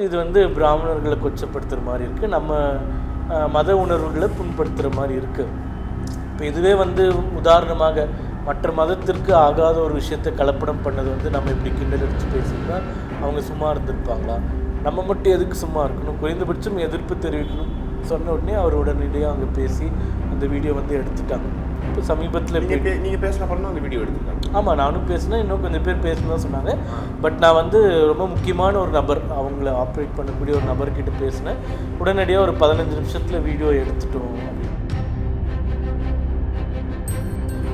இது வந்து பிராமணர்களை கொச்சப்படுத்துகிற மாதிரி இருக்குது நம்ம மத உணர்வுகளை புண்படுத்துகிற மாதிரி இருக்குது இப்போ இதுவே வந்து உதாரணமாக மற்ற மதத்திற்கு ஆகாத ஒரு விஷயத்தை கலப்படம் பண்ணது வந்து நம்ம இப்படி கிண்டல் அடித்து பேசியிருந்தா அவங்க சும்மா இருந்திருப்பாங்களா? நம்ம மட்டும் எதுக்கு சும்மா இருக்கணும்? குறைந்தபட்சம் எதிர்ப்பு தெரிவிக்கணும் சொன்ன உடனே அவர் உடனடியாக அங்கே பேசி அந்த வீடியோ வந்து எடுத்துட்டாங்க. இப்போ சமீபத்தில் நீங்கள் பே- பேசின அந்த வீடியோ எடுத்துருக்காங்க ஆமாம் நானும் பேசினேன் இன்னும் கொஞ்சம் பேர் பேசணும்னு சொன்னாங்க. பட் நான் வந்து ரொம்ப முக்கியமான ஒரு நபர் அவங்கள ஆப்ரேட் பண்ணக்கூடிய ஒரு நபர்கிட்ட பேசினேன். உடனடியாக ஒரு பதினஞ்சு நிமிஷத்தில் வீடியோ எடுத்துட்டோம் அப்படின்னு.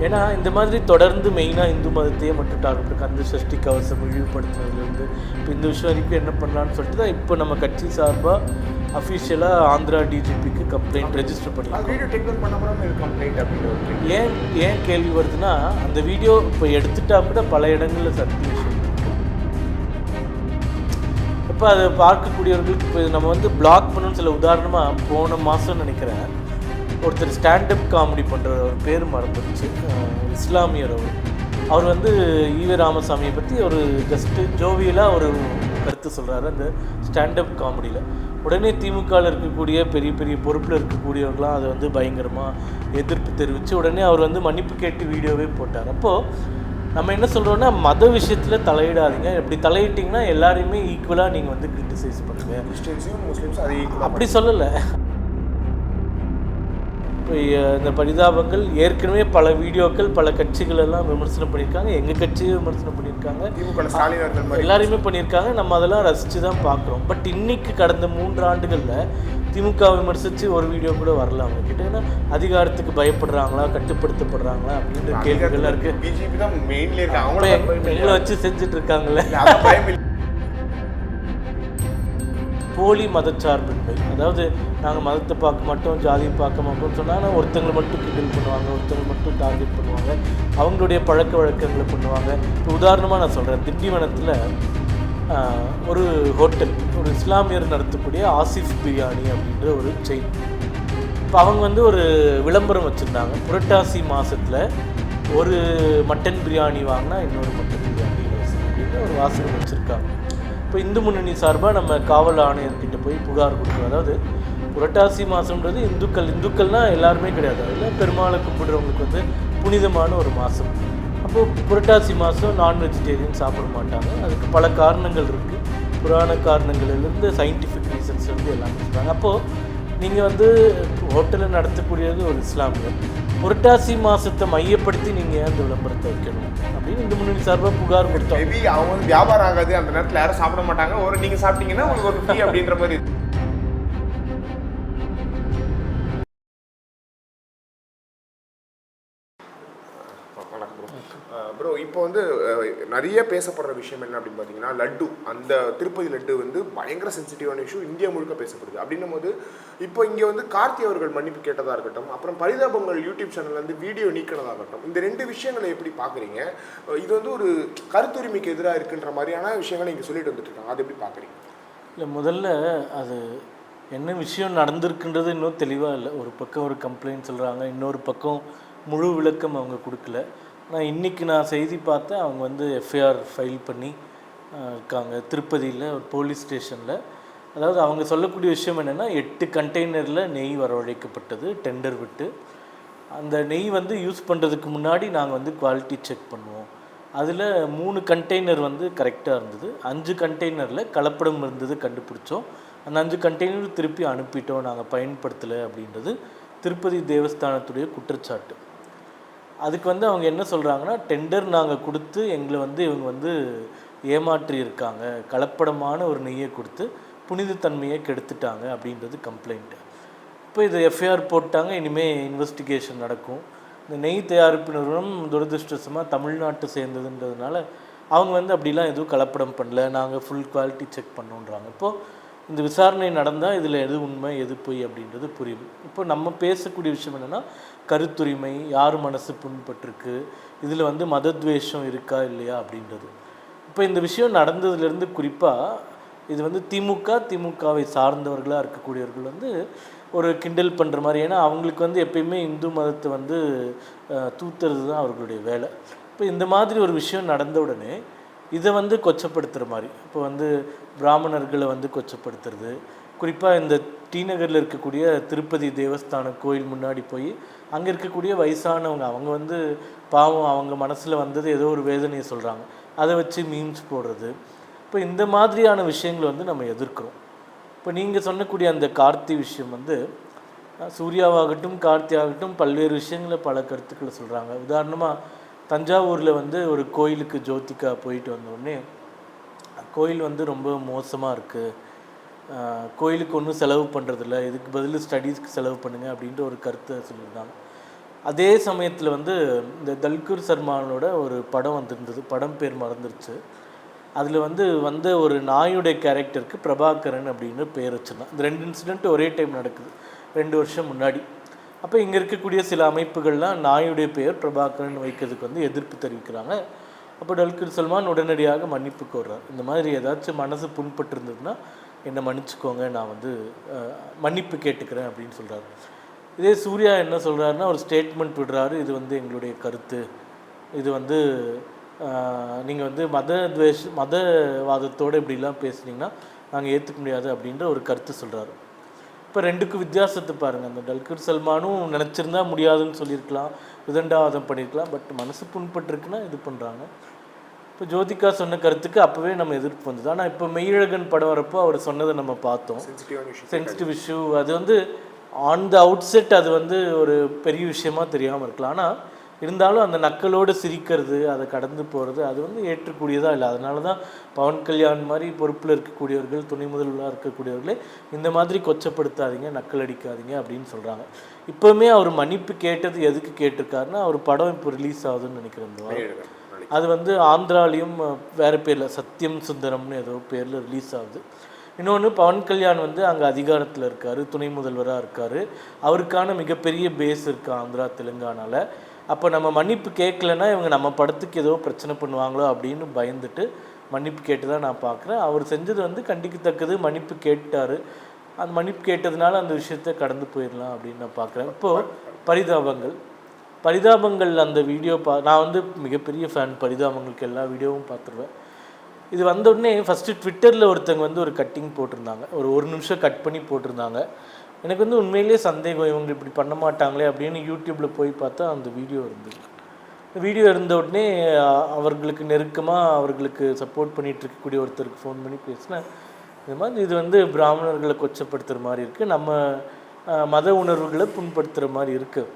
ஏன்னா இந்த மாதிரி தொடர்ந்து மெயினாக இந்து மதத்தையே மட்டும் டார்கெட் இருக்கு அந்த சஷ்டி கவசம் இழிவுபடுத்துனதுலேருந்து இப்போ இந்த விஷயம் வரைக்கும் என்ன பண்ணலான்னு சொல்லிட்டு தான் இப்போ நம்ம கட்சி சார்பாக அஃபிஷியலாக ஆந்திரா டிஜிபிக்கு கம்ப்ளைண்ட் ரெஜிஸ்டர் பண்ணியிருக்கோம். அது வீடியோ டேக் டவுன் பண்ண அப்புறம் இது கம்ப்ளைண்ட் அப்படின்னு ஒரு கேள்வி. ஏன் ஏன் கேள்வி வருதுன்னா அந்த வீடியோ இப்போ எடுத்துட்டா கூட பல இடங்களில் சர்க்குலேஷன் இப்போ அதை பார்க்கக்கூடியவர்களுக்கு இப்போ நம்ம வந்து பிளாக் பண்ணணும்னு சில உதாரணமாக போன மாதம் நினைக்கிறேன். ஒருத்தர் ஸ்டாண்டப் காமெடி பண்ணுற ஒரு பேர் மறந்துருச்சு. இஸ்லாமியர் அவர். அவர் வந்து ஈவே ராமசாமியை பற்றி ஒரு ஜஸ்ட்டு ஜோவியலாக ஒரு கருத்து சொல்கிறாரு அந்த ஸ்டாண்டப் காமெடியில் உடனே திமுகவில் இருக்கக்கூடிய பெரிய பெரிய பொறுப்பில் இருக்கக்கூடியவர்களாம் அதை வந்து பயங்கரமாக எதிர்ப்பு தெரிவித்து உடனே அவர் வந்து மன்னிப்பு கேட்டு வீடியோவே போட்டார். அப்போது நம்ம என்ன சொல்கிறோன்னா மத விஷயத்தில் தலையிடாதீங்க. இப்படி தலையிட்டிங்கன்னா எல்லாரையுமே ஈக்குவலாக நீங்கள் வந்து கிரிட்டிசைஸ் பண்ணுங்கள் கிறிஸ்டியன்ஸையும் முஸ்லீம்ஸும் அது அப்படி சொல்லலை. இந்த பரிதாபங்கள் ஏற்கனவே பல வீடியோக்கள் பல கட்சிகள் எல்லாம் விமர்சனம் பண்ணியிருக்காங்க. எங்கள் கட்சியும் விமர்சனம் பண்ணியிருக்காங்க. எல்லாரையுமே பண்ணியிருக்காங்க. நம்ம அதெல்லாம் ரசித்து தான் பார்க்குறோம். பட் இன்னைக்கு கடந்த மூன்று ஆண்டுகளில் திமுக விமர்சித்து ஒரு வீடியோ கூட வரல அவங்க கிட்ட ஏன்னா அதிகாரத்துக்கு பயப்படுறாங்களா கட்டுப்படுத்தப்படுறாங்களா அப்படின்ற கேள்விகள்லாம் இருக்குது பிஜேபி தான் மெயின்ல இருக்கு. அப்போ அவங்களும் பயம் இல்லை. எங்களை வச்சு செஞ்சுட்டு இருக்காங்கல்ல. போலி மதச்சார்பின்மை அதாவது நாங்கள் மதத்தை பார்க்க மாட்டோம் ஜாதியை பார்க்க மாட்டோம்னு சொன்னால் ஒருத்தங்களை மட்டும் கிண்டல் பண்ணுவாங்க ஒருத்தங்களை மட்டும் டார்கெட் பண்ணுவாங்க அவங்களுடைய பழக்க வழக்கங்களை பண்ணுவாங்க. இப்போ உதாரணமாக நான் சொல்கிறேன் திண்டிவனத்தில் ஒரு ஹோட்டல் ஒரு இஸ்லாமியர் நடத்தக்கூடிய ஆசிஃப் பிரியாணி அப்படின்ற ஒரு செயின் இப்போ அவங்க வந்து ஒரு விளம்பரம் வச்சுருந்தாங்க. புரட்டாசி மாதத்தில் ஒரு மட்டன் பிரியாணி வாங்கினா இன்னொரு மட்டன் பிரியாணி அப்படின்னு ஒரு வாசகம் வச்சுருக்காங்க. இப்போ இந்து முன்னணி சார்பாக நம்ம காவல் ஆணையர்கிட்ட போய் புகார் கொடுக்குறோம் அதாவது புரட்டாசி மாதம்ன்றது இந்துக்கள் இந்துக்கள்னால் எல்லாருமே கிடையாது. அதில் பெருமாளை கும்பிடுறவங்களுக்கு வந்து புனிதமான ஒரு மாதம் அப்போது புரட்டாசி மாதம் நான் வெஜிடேரியன் சாப்பிட மாட்டாங்க. அதுக்கு பல காரணங்கள் இருக்குது புராண காரணங்கள்லேருந்து சயின்டிஃபிக் ரீசன்ஸ் வந்து எல்லாமே சொல்கிறாங்க அப்போது நீங்கள் வந்து ஹோட்டலை நடத்தக்கூடியது ஒரு இஸ்லாமியர் புரட்டாசி மாதத்தை மையப்படுத்தி நீங்கள் ஏன் அந்த விளம்பரத்தை வைக்கணும்? அப்படின்னு இந்த முன்னணி சார்பாக புகார் கொடுத்தோம். மேபி அவங்க வந்து வியாபாரம் ஆகாது அந்த நேரத்துல யாரும் சாப்பிட மாட்டாங்க. ஒரு நீங்க சாப்பிட்டீங்கன்னா உங்களுக்கு ஒரு ஃப்ரீ அப்படின்ற மாதிரி ப்ரோ இப்போ வந்து நிறைய பேசப்படுற விஷயம் என்ன அப்படின்னு பார்த்தீங்கன்னா லட்டு. அந்த திருப்பதி லட்டு வந்து பயங்கர சென்சிட்டிவான இஷ்யூ இந்தியா முழுக்க பேசப்படுது. அப்படின்னும் போது இப்போ இங்கே வந்து கார்த்தி அவர்கள் மன்னிப்பு கேட்டதாக இருக்கட்டும் அப்புறம் பரிதாபங்கள் யூடியூப் சேனல்ல இருந்து வீடியோ நீக்கினதாக இருக்கட்டும் இந்த ரெண்டு விஷயங்களை எப்படி பார்க்குறீங்க? இது வந்து ஒரு கருத்துரிமைக்கு எதிராக இருக்குன்ற மாதிரியான விஷயங்களை இங்கே சொல்லிட்டு வந்துட்டுருக்காங்க அது எப்படி பார்க்குறீங்க? இல்லை முதல்ல அது என்ன விஷயம் நடந்திருக்குன்றது இன்னும் தெளிவாக இல்லை. ஒரு பக்கம் ஒரு கம்ப்ளைண்ட் சொல்கிறாங்க இன்னொரு பக்கம் முழு விளக்கம் அவங்க கொடுக்கல. நான் இன்றைக்கி நான் செய்தி பார்த்தேன். அவங்க வந்து எஃப்ஐஆர் ஃபைல் பண்ணி இருக்காங்க. திருப்பதியில் ஒரு போலீஸ் ஸ்டேஷனில் அதாவது அவங்க சொல்லக்கூடிய விஷயம் என்னென்னா எட்டு கண்டெய்னரில் நெய் வரவழைக்கப்பட்டது டெண்டர் விட்டு. அந்த நெய் வந்து யூஸ் பண்ணுறதுக்கு முன்னாடி நாங்கள் வந்து குவாலிட்டி செக் பண்ணுவோம். அதில் மூணு கண்டெய்னர் வந்து கரெக்டாக இருந்தது. அஞ்சு கண்டெய்னரில் கலப்படம் இருந்தது கண்டுபிடிச்சோம். அந்த அஞ்சு கண்டெய்னர் திருப்பி அனுப்பிட்டோம். நாங்கள் பயன்படுத்தலை அப்படின்றது திருப்பதி தேவஸ்தானத்துடைய குற்றச்சாட்டு. அதுக்கு வந்து அவங்க என்ன சொல்கிறாங்கன்னா டெண்டர் நாங்கள் கொடுத்து எங்களை வந்து இவங்க வந்து ஏமாற்றி இருக்காங்க கலப்படமான ஒரு நெய்யை கொடுத்து புனிதத்தன்மையை கெடுத்துட்டாங்க அப்படின்றது கம்ப்ளைண்ட்டு இப்போ இது எஃப்ஐஆர் போட்டாங்க இனிமேல் இன்வெஸ்டிகேஷன் நடக்கும். இந்த நெய் தயாரிப்பு நிறுவனம் துரதிருஷ்டசமாக தமிழ்நாட்டை சேர்ந்ததுன்றதுனால அவங்க வந்து அப்படிலாம் எதுவும் கலப்படம் பண்ணல. நாங்கள் ஃபுல் குவாலிட்டி செக் பண்ணோன்றாங்க. இப்போது இந்த விசாரணை நடந்தால் இதில் எது உண்மை எது பொய் அப்படின்றது புரியும். இப்போ நம்ம பேசக்கூடிய விஷயம் என்னென்னா கருத்துரிமை யார் மனசு புண்பட்டிருக்கு இதில் வந்து மதத்வேஷம் இருக்கா இல்லையா அப்படின்றது. இப்போ இந்த விஷயம் நடந்ததுலேருந்து குறிப்பாக இது வந்து திமுக திமுகவை சார்ந்தவர்களாக இருக்கக்கூடியவர்கள் வந்து ஒரு கிண்டல் பண்ணுற மாதிரி. ஏன்னா அவங்களுக்கு வந்து எப்பயுமே இந்து மதத்தை வந்து தூத்துறது தான் அவர்களுடைய வேலை. இப்போ இந்த மாதிரி ஒரு விஷயம் நடந்த உடனே இதை வந்து கொச்சப்படுத்துகிற மாதிரி. இப்போ வந்து பிராமணர்களை வந்து கொச்சப்படுத்துறது. குறிப்பாக இந்த டி நகரில் இருக்கக்கூடிய திருப்பதி தேவஸ்தான கோயில் முன்னாடி போய் அங்கே இருக்கக்கூடிய வயசானவங்க அவங்க வந்து பாவம் அவங்க மனசில் வந்தது ஏதோ ஒரு வேதனையை சொல்கிறாங்க அதை வச்சு மீம்ஸ் போடுறது. இப்போ இந்த மாதிரியான விஷயங்களை வந்து நம்ம எதிர்க்கிறோம். இப்போ நீங்கள் சொன்னக்கூடிய அந்த கார்த்தி விஷயம் வந்து சூர்யாவாகட்டும் கார்த்தி ஆகட்டும் பல்வேறு விஷயங்களை பல கருத்துக்களை சொல்கிறாங்க உதாரணமாக தஞ்சாவூரில் வந்து ஒரு கோயிலுக்கு ஜோதிகா போயிட்டு வந்தோடனே கோயில் வந்து ரொம்ப மோசமாக இருக்குது கோயிலுக்கு ஒன்றும் செலவு பண்ணுறதில்ல இதுக்கு பதில் ஸ்டடீஸ்க்கு செலவு பண்ணுங்கள் அப்படின்ற ஒரு கருத்தை சொல்லியிருந்தாங்க. அதே சமயத்தில் வந்து இந்த தல்கூர் சர்மானோட ஒரு படம் வந்திருந்தது. படம் பேர் மறந்துருச்சு. அதில் வந்து வந்த ஒரு நாயுடைய கேரக்டருக்கு பிரபாகரன் அப்படின்னு பேர் வச்சிருந்தான். இந்த ரெண்டு இன்சிடென்ட் ஒரே டைம் நடக்குது. ரெண்டு வருஷம் முன்னாடி. அப்போ இங்கே இருக்கக்கூடிய சில அமைப்புகள்லாம் நாயுடைய பெயர் பிரபாகரன் வைக்கிறதுக்கு வந்து எதிர்ப்பு தெரிவிக்கிறாங்க. அப்போ டல்கிர் சல்மான் உடனடியாக மன்னிப்பு கோர்றார். இந்த மாதிரி ஏதாச்சும் மனசு புண்பட்டு இருந்ததுன்னா என்னை மன்னிச்சுக்கோங்க நான் வந்து மன்னிப்பு கேட்டுக்கிறேன் அப்படின்னு சொல்கிறாரு இதே சூர்யா என்ன சொல்கிறாருன்னா ஒரு ஸ்டேட்மெண்ட் விடுறாரு இது வந்து எங்களுடைய கருத்து. இது வந்து நீங்கள் வந்து மத துவேஷ் மதவாதத்தோடு இப்படிலாம் பேசுனீங்கன்னா நாங்கள் ஏற்றுக்க முடியாது அப்படின்ற ஒரு கருத்து சொல்கிறாரு இப்போ ரெண்டுக்கும் வித்தியாசத்தை பாருங்கள் அந்த டல்கர் சல்மானும் நினச்சிருந்தா முடியாதுன்னு சொல்லியிருக்கலாம். விதண்டாவாதம் பண்ணியிருக்கலாம். பட் மனசு புண்பட்டிருக்குன்னா இது பண்ணுறாங்க இப்போ ஜோதிகா சொன்ன கருத்துக்கு அப்போவே நம்ம எதிர்ப்பு வந்தது. ஆனால் இப்போ மெய்யழகன் படம் வரப்போ அவர் சொன்னதை நம்ம பார்த்தோம். சென்சிட்டிவ் இஷ்யூ அது வந்து ஆன் த அவுட் செட் அது வந்து ஒரு பெரிய விஷயமா தெரியாமல் இருக்கலாம். ஆனால் இருந்தாலும் அந்த நக்கலோடு சிரிக்கிறது அதை கடந்து போகிறது அது வந்து ஏற்றக்கூடியதாக இல்லை. அதனால தான் பவன் கல்யாண் மாதிரி பொறுப்பில் இருக்கக்கூடியவர்கள் துணை முதல்வராக இருக்கக்கூடியவர்களே இந்த மாதிரி கொச்சப்படுத்தாதீங்க நக்கல் அடிக்காதீங்க அப்படின்னு சொல்கிறாங்க இப்போவுமே அவர் மன்னிப்பு கேட்டது எதுக்கு கேட்டிருக்காருன்னா அவர் படம் இப்போ ரிலீஸ் ஆகுதுன்னு நினைக்கிறேன் அது வந்து ஆந்திராலையும் வேறு பேரில் சத்யம் சுந்தரம்னு ஏதோ பேரில் ரிலீஸ் ஆகுது. இன்னொன்று பவன் கல்யாண் வந்து அங்கே அதிகாரத்தில் இருக்கார் துணை முதல்வராக இருக்கார். அவருக்கான மிகப்பெரிய பேஸ் இருக்குது ஆந்திரா தெலுங்கானால. அப்போ நம்ம மன்னிப்பு கேட்கலன்னா இவங்க நம்ம படத்துக்கு ஏதோ பிரச்சனை பண்ணுவாங்களோ அப்படின்னு பயந்துட்டு மன்னிப்பு கேட்டு தான் நான் பார்க்குறேன் அவர் செஞ்சது வந்து கண்டிக்கத்தக்கது. மன்னிப்பு கேட்டார். அந்த மன்னிப்பு கேட்டதுனால அந்த விஷயத்தை கடந்து போயிடலாம் அப்படின்னு நான் பார்க்குறேன் இப்போது பரிதாபங்கள். பரிதாபங்கள் அந்த வீடியோ பா நான் வந்து மிகப்பெரிய ஃபேன் பரிதாபங்களுக்கு எல்லா வீடியோவும் பார்த்துருவேன் இது வந்தோடனே ஃபஸ்ட்டு ட்விட்டரில் ஒருத்தங்க வந்து ஒரு கட்டிங் போட்டிருந்தாங்க. ஒரு ஒரு நிமிஷம் கட் பண்ணி போட்டிருந்தாங்க. எனக்கு வந்து உண்மையிலேயே சந்தேகம் இவங்க இப்படி பண்ண மாட்டாங்களே அப்படின்னு யூடியூப்பில் போய் பார்த்தா அந்த வீடியோ இருந்தது. வீடியோ இருந்த உடனே அவர்களுக்கு நெருக்கமாக அவர்களுக்கு சப்போர்ட் பண்ணிகிட்டு இருக்கக்கூடிய ஒருத்தருக்கு ஃபோன் பண்ணி பேசினேன். இது மாதிரி இது வந்து பிராமணர்களை கொச்சப்படுத்துகிற மாதிரி இருக்குது நம்ம மத உணர்வுகளை புண்படுத்துகிற மாதிரி இருக்குது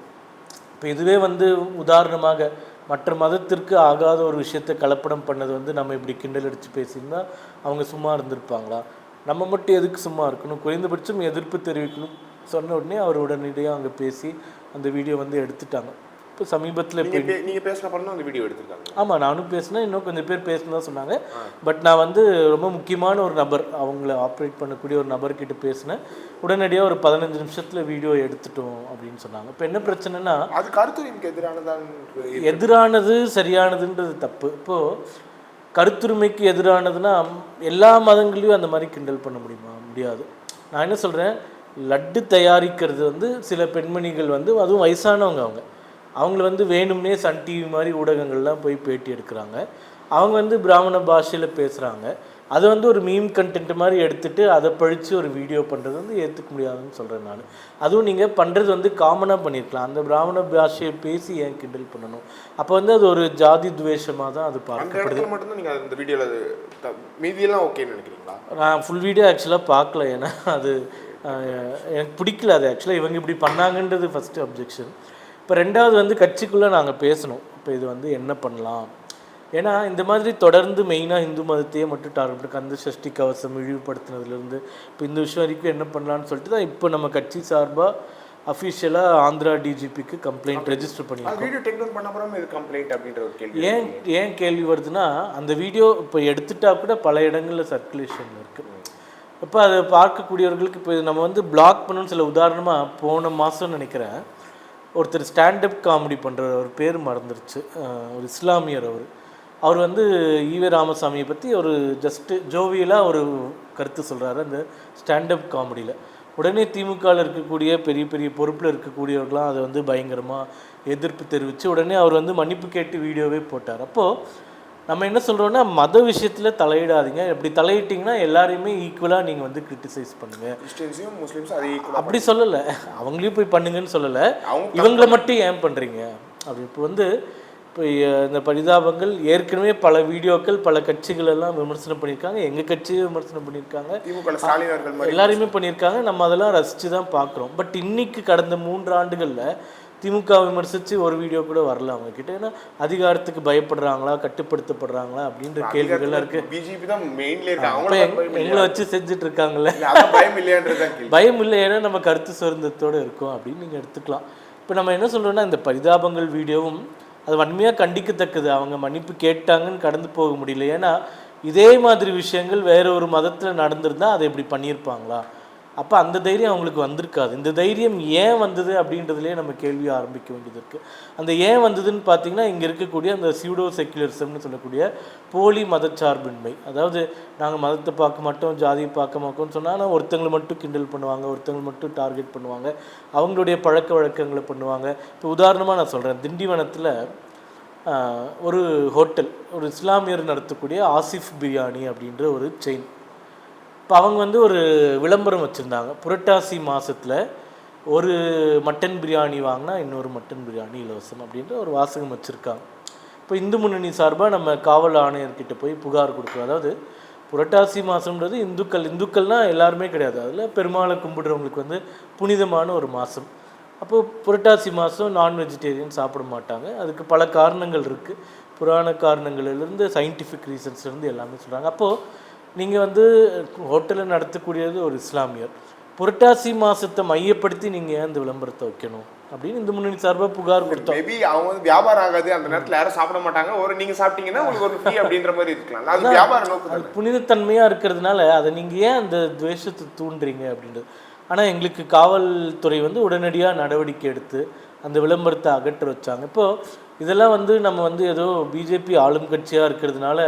இப்போ இதுவே வந்து உதாரணமாக மற்ற மதத்திற்கு ஆகாத ஒரு விஷயத்தை கலப்படம் பண்ணது வந்து நம்ம இப்படி கிண்டல் அடித்து பேசியிருந்தால் அவங்க சும்மா இருந்திருப்பாங்களா? நம்ம மட்டும் எதுக்கு சும்மா இருக்கணும்? குறைந்தபட்சம் எதிர்ப்பு தெரிவிக்கணும். சொன்ன உடனே அவர் உடனடியாக அங்கே பேசி அந்த வீடியோ வந்து எடுத்துட்டாங்க. இப்போ சமீபத்தில் இப்போ நீங்க பே- நீங்க பேசின படம் அந்த வீடியோ எடுத்திருக்காங்க. ஆமாம் நானும் பேசினேன். இன்னும் கொஞ்சம் பேர் பேசணும் சொன்னாங்க. பட் நான் வந்து ரொம்ப முக்கியமான ஒரு நபர் அவங்கள ஆப்ரேட் பண்ணக்கூடிய ஒரு நபர்கிட்ட பேசினேன். உடனடியாக ஒரு பதினஞ்சு நிமிஷத்தில் வீடியோ எடுத்துட்டோம் அப்படின்னு சொன்னாங்க. இப்போ என்ன பிரச்சனைனா அது கருத்துரிமைக்கு எதிரானதான் எதிரானது சரியானதுன்றது தப்பு. இப்போது கருத்துரிமைக்கு எதிரானதுன்னா எல்லா மதங்களையும் அந்த மாதிரி கிண்டல் பண்ண முடியுமா? முடியாது. நான் என்ன சொல்கிறேன் லட்டு தயாரிக்கிறது வந்து சில பெண்மணிகள் வந்து அதுவும் வயசானவங்க அவங்க. அவங்கள வந்து வேணும்னே சன் டிவி மாதிரி ஊடகங்கள்லாம் போய் பேட்டி எடுக்கிறாங்க. அவங்க வந்து பிராமண பாஷையில் பேசுகிறாங்க அதை வந்து ஒரு மீம் கண்டென்ட் மாதிரி எடுத்துட்டு அதை பழித்து ஒரு வீடியோ பண்ணுறது வந்து ஏற்றுக்க முடியாதுன்னு சொல்கிறேன் நான். அதுவும் நீங்கள் பண்ணுறது வந்து காமனாக பண்ணியிருக்கலாம் அந்த பிராமண பாஷையை பேசி ஏன் கிண்டல் பண்ணணும்? அப்போ வந்து அது ஒரு ஜாதி துவேஷமாக தான் அது பார்க்கப்படுது இடத்துல மட்டும்தான் நீங்க அந்த வீடியோல த- மீதியெல்லாம் ஓகேன்னு நினைக்கிறீங்களா? நான் ஃபுல் வீடியோ ஆக்சுவலாக பார்க்கல. ஏன்னா அது எனக்கு பிடிக்கல அது ஆக்சுவலாக இவங்க இப்படி பண்ணாங்கன்றது ஃபஸ்ட்டு அப்ஜெக்ஷன் இப்போ ரெண்டாவது வந்து கட்சிக்குள்ளே நாங்கள் பேசணும். இப்போ இது வந்து என்ன பண்ணலாம்? ஏன்னா இந்த மாதிரி தொடர்ந்து மெயினாக இந்து மதத்தையே மட்டும் டார்கெட் கந்த சஷ்டி கவசம் இழிவுபடுத்தினதுலேருந்து இப்போ இந்த விஷயம் வரைக்கும் என்ன பண்ணலான்னு சொல்லிட்டு தான் இப்போ நம்ம கட்சி சார்பாக அஃபிஷியலாக ஆந்திரா டிஜிபிக்கு கம்ப்ளைண்ட் ரெஜிஸ்டர் பண்ணியிருக்கோம். ஒரு ஏன் ஏன் கேள்வி வருதுன்னா அந்த வீடியோ இப்போ எடுத்துட்டா கூட பல இடங்களில் சர்க்குலேஷனில் இருக்குது இப்போ அதை பார்க்கக்கூடியவர்களுக்கு இப்போ நம்ம வந்து பிளாக் பண்ணணும்னு சில உதாரணமாக போன மாதம் நினைக்கிறேன். ஒருத்தர் ஸ்டாண்டப் காமெடி பண்ணுறவர் அவர் பேர் மறந்துருச்சு. ஒரு இஸ்லாமியர் அவர். அவர் வந்து ஈவே ராமசாமியை பற்றி ஒரு ஜஸ்ட்டு ஜோவியலாக ஒரு கருத்து சொல்கிறாரு அந்த ஸ்டாண்டப் காமெடியில் உடனே திமுகவில் இருக்கக்கூடிய பெரிய பெரிய பொறுப்பில் இருக்கக்கூடியவர்களாம் அதை வந்து பயங்கரமாக எதிர்ப்பு தெரிவித்து உடனே அவர் வந்து மன்னிப்பு கேட்டு வீடியோவே போட்டார். அப்போது நம்ம என்ன சொல்கிறோன்னா மத விஷயத்தில் தலையிடாதீங்க. இப்படி தலையிட்டிங்கன்னா எல்லாரையுமே ஈக்குவலாக நீங்கள் வந்து கிரிட்டிசைஸ் பண்ணுங்கள் கிறிஸ்டியன்ஸையும் முஸ்லீம்ஸும் அதே அப்படி சொல்லலை. அவங்களையும் போய் பண்ணுங்கன்னு சொல்லலை. இவங்களை மட்டும் ஏன் பண்ணுறீங்க அப்படி இப்போ வந்து இப்போ இந்த பரிதாபங்கள் ஏற்கனவே பல வீடியோக்கள் பல கட்சிகள் எல்லாம் விமர்சனம் பண்ணியிருக்காங்க. எங்கள் கட்சியும் விமர்சனம் பண்ணியிருக்காங்க. எல்லாருமே பண்ணியிருக்காங்க. நம்ம அதெல்லாம் ரசித்து தான் பார்க்குறோம். பட் இன்னைக்கு கடந்த மூன்று ஆண்டுகளில் திமுக விமர்சித்து ஒரு வீடியோ கூட வரல அவங்க கிட்ட ஏன்னா அதிகாரத்துக்கு பயப்படுறாங்களா கட்டுப்படுத்தப்படுறாங்களா அப்படின்ற கேள்விகள்லாம் இருக்கு. பிஜேபி தான் மெயின்ல இருக்கு. இப்போ அவங்கள பயம் இல்லையா? எங்களை வச்சு செஞ்சுட்டு இருக்காங்கல்ல. பயம் இல்லையான்றதுதான் கேள்வி. பயம் இல்லை. ஏன்னா நம்ம கருத்து சுதந்திரத்தோடு இருக்கோம் அப்படின்னு நீங்கள் எடுத்துக்கலாம். இப்போ நம்ம என்ன சொல்கிறோன்னா இந்த பரிதாபங்கள் வீடியோவும் அது வன்மையாக கண்டிக்கத்தக்கது. அவங்க மன்னிப்பு கேட்டாங்கன்னு கடந்து போக முடியல. ஏன்னா இதே மாதிரி விஷயங்கள் வேற ஒரு மதத்தில் நடந்திருந்தால் அதை இப்படி பண்ணியிருப்பாங்களா? அப்போ அந்த தைரியம் அவங்களுக்கு வந்திருக்காது. இந்த தைரியம் ஏன் வந்தது அப்படின்றதுலேயே நம்ம கேள்வி ஆரம்பிக்க வேண்டியது இருக்குது அந்த ஏன் வந்ததுன்னு பார்த்தீங்கன்னா இங்கே இருக்கக்கூடிய அந்த சியூடோ செக்குலரிசம்னு சொல்லக்கூடிய போலி மதச்சார்பின்மை அதாவது நாங்கள் மதத்தை பார்க்க மாட்டோம் ஜாதியை பார்க்க மாட்டோம்னு சொன்னால் ஆனால் ஒருத்தங்களை மட்டும் கிண்டல் பண்ணுவாங்க ஒருத்தங்களை மட்டும் டார்கெட் பண்ணுவாங்க. அவங்களுடைய பழக்க வழக்கங்களை பண்ணுவாங்க. இப்போ உதாரணமாக நான் சொல்கிறேன் திண்டிவனத்தில் ஒரு ஹோட்டல் ஒரு இஸ்லாமியர் நடத்தக்கூடிய ஆசிஃப் பிரியாணி அப்படின்ற ஒரு செயின் இப்போ அவங்க வந்து ஒரு விளம்பரம் வச்சுருந்தாங்க. புரட்டாசி மாதத்தில் ஒரு மட்டன் பிரியாணி வாங்கினா இன்னொரு மட்டன் பிரியாணி இலவசம் அப்படின்ற ஒரு வாசகம் வச்சுருக்காங்க. இப்போ இந்து முன்னணி சார்பாக நம்ம காவல் ஆணையர்கிட்ட போய் புகார் கொடுக்குறோம். அதாவது புரட்டாசி மாதம்ன்றது இந்துக்கள் இந்துக்கள்னால் எல்லாருமே கிடையாது. அதில் பெருமாளை கும்பிடுறவங்களுக்கு வந்து புனிதமான ஒரு மாதம் அப்போது புரட்டாசி மாதம் நான் வெஜிடேரியன் சாப்பிட மாட்டாங்க. அதுக்கு பல காரணங்கள் இருக்குது புராண காரணங்கள்லேருந்து சயின்டிஃபிக் ரீசன்ஸ்லேருந்து எல்லாமே சொல்கிறாங்க அப்போது நீங்கள் வந்து ஹோட்டலில் நடத்தக்கூடியது ஒரு இஸ்லாமியர். புரட்டாசி மாதத்தை மையப்படுத்தி நீங்கள் ஏன் இந்த விளம்பரத்தை வைக்கணும்? அப்படின்னு இந்த முன்னணி சார்பாக புகார் கொடுத்தோம். மேபி அவங்க வந்து வியாபாரம் ஆகாது அந்த நேரத்துல யாரும் சாப்பிட மாட்டாங்க. ஒரு நீங்க சாப்பிட்டீங்கன்னா உங்களுக்கு ஒரு ஃப்ரீ அப்படின்ற மாதிரி இருக்கலாம். அது வியாபார நோக்கம் அது புனிதத்தன்மையாக இருக்கிறதுனால அதை நீங்கள் ஏன் அந்த துவேஷத்தை தூண்டுறீங்க அப்படின்றது. ஆனால் எங்களுக்கு காவல்துறை வந்து உடனடியாக நடவடிக்கை எடுத்து அந்த விளம்பரத்தை அகற்ற வச்சாங்க. இப்போது இதெல்லாம் வந்து நம்ம வந்து ஏதோ பிஜேபி ஆளும் கட்சியாக இருக்கிறதுனால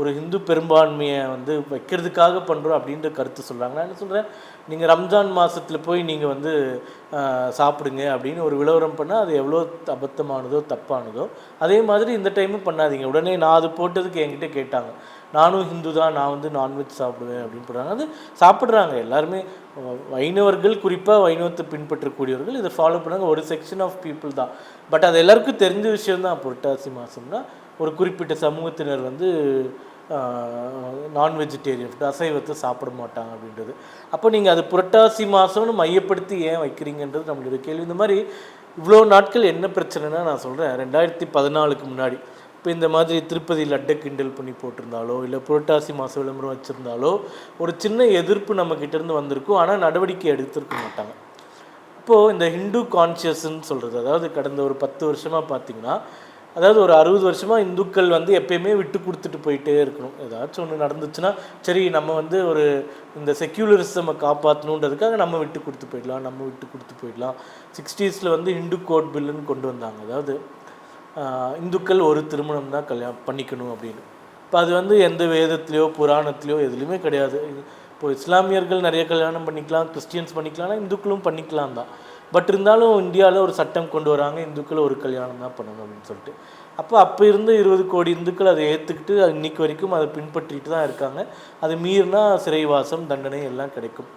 ஒரு இந்து பெரும்பான்மையை வந்து வைக்கிறதுக்காக பண்ணுறோம் அப்படின்ற கருத்து சொல்கிறாங்க நான் என்ன சொல்கிறேன் நீங்கள் ரம்ஜான் மாதத்தில் போய் நீங்கள் வந்து சாப்பிடுங்க அப்படின்னு ஒரு விளவரம் பண்ணால் அது எவ்வளோ அபத்தமானதோ தப்பானதோ அதே மாதிரி இந்த டைமும் பண்ணாதீங்க. உடனே நான் அது போட்டதுக்கு என்கிட்ட கேட்டாங்க. நானும் ஹிந்து தான் நான் வந்து நான்வெஜ் சாப்பிடுவேன் அப்படின்னு போடுறாங்க. அது சாப்பிட்றாங்க. எல்லாருமே வைணவர்கள் குறிப்பாக வைணவத்தை பின்பற்றக்கூடியவர்கள் இதை ஃபாலோ பண்ணாங்க ஒரு செக்ஷன் ஆஃப் பீப்புள் தான். பட் அது எல்லாருக்கும் தெரிஞ்ச விஷயம் தான் புரட்டாசி மாதம்னா ஒரு குறிப்பிட்ட சமூகத்தினர் வந்து நான் வெஜிடேரியன் அசைவத்தை சாப்பிட மாட்டாங்க அப்படின்றது. அப்போ நீங்கள் அது புரட்டாசி மாதம்னு மையப்படுத்தி ஏன் வைக்கிறீங்கன்றது நம்மளுடைய கேள்வி. இந்த மாதிரி இவ்வளோ நாட்கள் என்ன பிரச்சனைனா நான் சொல்கிறேன் ரெண்டாயிரத்தி பதினாலுக்கு முன்னாடி இப்போ இந்த மாதிரி திருப்பதி லட்டை கிண்டல் பண்ணி போட்டிருந்தாலோ இல்லை புரட்டாசி மாத விளம்பரம் வச்சுருந்தாலோ ஒரு சின்ன எதிர்ப்பு நம்மக்கிட்டேருந்து வந்திருக்கும் ஆனால் நடவடிக்கை எடுத்திருக்க மாட்டாங்க. இப்போது இந்த ஹிந்து கான்ஷியஸ்ன்னு சொல்கிறது அதாவது கடந்த ஒரு பத்து வருஷமாக பார்த்தீங்கன்னா அதாவது ஒரு அறுபது வருஷமாக இந்துக்கள் வந்து எப்பயுமே விட்டு கொடுத்துட்டு போயிட்டே இருக்கணும். ஏதாச்சும் ஒன்று நடந்துச்சுன்னா சரி நம்ம வந்து ஒரு இந்த செக்யூலரிசமை காப்பாற்றணுன்றதுக்காக நம்ம விட்டு கொடுத்து போயிடலாம் நம்ம விட்டு கொடுத்து போயிடலாம். சிக்ஸ்டீஸில் வந்து ஹிந்து கோட் பில்லுன்னு கொண்டு வந்தாங்க. அதாவது இந்துக்கள் ஒரு திருமணம் தான் கல்யாணம் பண்ணிக்கணும் அப்படின்னு. இப்போ அது வந்து எந்த வேதத்துலேயோ புராணத்துலேயோ எதுலேயுமே கிடையாது. இப்போ இஸ்லாமியர்கள் நிறைய கல்யாணம் பண்ணிக்கலாம் கிறிஸ்டியன்ஸ் பண்ணிக்கலாம்னா இந்துக்களும் பண்ணிக்கலாம் தான். பட் இருந்தாலும் இந்தியாவில் ஒரு சட்டம் கொண்டு வராங்க இந்துக்கள் ஒரு கல்யாணம் தான் பண்ணணும் அப்படின்னு சொல்லிட்டு. அப்போ அப்போ இருந்து இருபது கோடி இந்துக்கள் அதை ஏற்றுக்கிட்டு இன்னைக்கு வரைக்கும் அதை பின்பற்றிட்டு தான் இருக்காங்க. அது மீறினா சிறைவாசம் தண்டனை எல்லாம் கிடைக்கும்.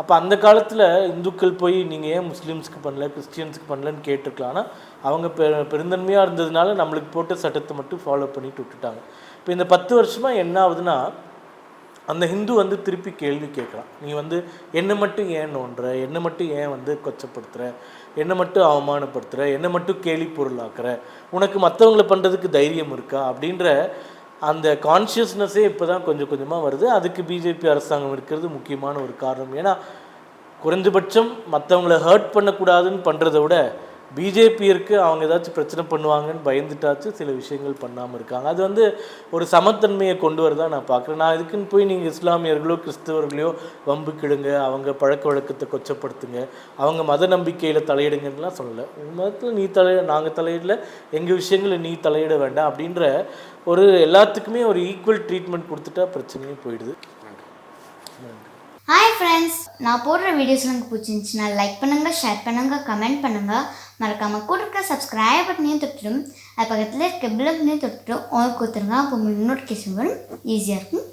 அப்போ அந்த காலத்தில் இந்துக்கள் போய் நீங்கள் ஏன் முஸ்லீம்ஸ்க்கு பண்ணல கிறிஸ்டியன்ஸ்க்கு பண்ணலன்னு கேட்டிருக்கலாம். ஆனால் அவங்க பெ பெருந்தன்மையாக இருந்ததுனால நம்மளுக்கு போட்ட சட்டத்தை மட்டும் ஃபாலோ பண்ணிட்டு விட்டுட்டாங்க. இப்போ இந்த பத்து வருஷமாக என்ன ஆகுதுன்னா அந்த ஹிந்து வந்து திருப்பி கேள்வி கேட்குறான் நீ வந்து என்னை மட்டும் ஏன் நோண்டுற என்னை மட்டும் ஏன் வந்து கொச்சப்படுத்துகிற என்னை மட்டும் அவமானப்படுத்துகிற என்னை மட்டும் கேலி பொருளாக்குற உனக்கு மற்றவங்களை பண்ணுறதுக்கு தைரியம் இருக்கா? அப்படின்ற அந்த கான்ஷியஸ்னஸே இப்போ தான் கொஞ்சம் கொஞ்சமாக வருது. அதுக்கு பிஜேபி அரசாங்கம் இருக்கிறது முக்கியமான ஒரு காரணம். ஏன்னா குறைஞ்சபட்சம் மற்றவங்கள ஹர்ட் பண்ணக்கூடாதுன்னு பண்ணுறத விட பிஜேபியருக்கு அவங்க ஏதாச்சும் பிரச்சனை பண்ணுவாங்கன்னு பயந்துட்டாச்சு சில விஷயங்கள் பண்ணாமல் இருக்காங்க. அது வந்து ஒரு சமத்தன்மையை கொண்டு வரதா நான் பார்க்குறேன். நான் இதுக்குன்னு போய் நீங்கள் இஸ்லாமியர்களோ கிறிஸ்தவர்களையோ வம்பு கிடுங்க அவங்க பழக்க வழக்கத்தை கொச்சப்படுத்துங்க அவங்க மத நம்பிக்கையில் தலையிடுங்கன்னுலாம் சொல்லலை. உங்கள் மதத்தில் நீ தலை நாங்கள் தலையிடல எங்கள் விஷயங்களில் நீ தலையிட வேண்டாம் அப்படின்ற ஒரு எல்லாத்துக்குமே ஒரு ஈக்குவல் ட்ரீட்மெண்ட் கொடுத்துட்டா பிரச்சனையே போயிடுது. ஹாய் ஃப்ரெண்ட்ஸ் நான் போடுற வீடியோஸ் எனக்கு பிடிச்சிருந்துச்சுன்னா லைக் பண்ணுங்கள் ஷேர் பண்ணுங்கள் கமெண்ட் பண்ணுங்கள் மறக்காமல் கூட இருக்கிற சப்ஸ்கிரைப் பட்டனையும் தொட்டுடும். அது பக்கத்தில் இருக்க பில் பட்டனையும் தொட்டுடும் உங்களுக்கு கொடுத்துருங்க அப்போ உங்களுக்கு நோட்டிஃபிகேஷன் வரும் ஈஸியாக இருக்கும்.